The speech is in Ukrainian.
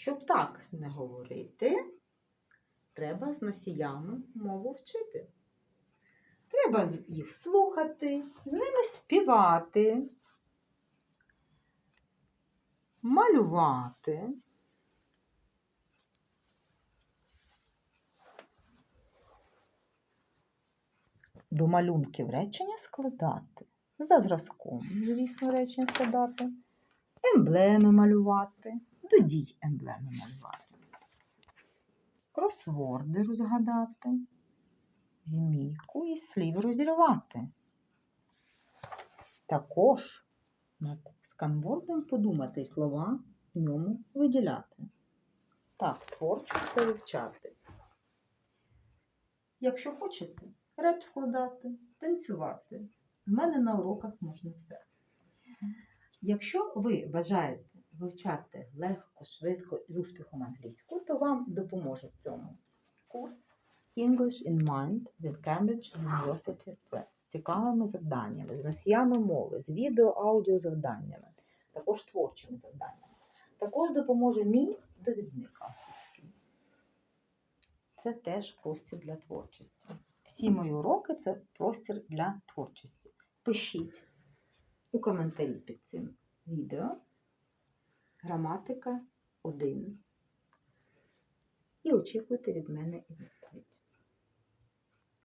Щоб так не говорити, треба з носіями мову вчити. Треба їх слухати, з ними співати, малювати. До малюнків речення складати. За зразком, звісно, речення складати. Емблеми малювати. До дій емблеми малювати. Кросворди розгадати. Змійку із слів розірвати. Також над сканвордом подумати і слова в ньому виділяти. Так, творчо все вивчати. Якщо хочете, реп складати, танцювати. У мене на уроках можна все. Якщо ви бажаєте вивчати легко, швидко і з успіхом англійську, то вам допоможе в цьому курс English in Mind від Cambridge University Press з цікавими завданнями, з носіями мови, з відео-аудіо завданнями, також творчими завданнями. Також допоможе мій довідник авторський. Це теж простір для творчості. Всі мої уроки це простір для творчості. Пишіть у коментарі під цим відео граматика 1 і очікуйте від мене відповідь.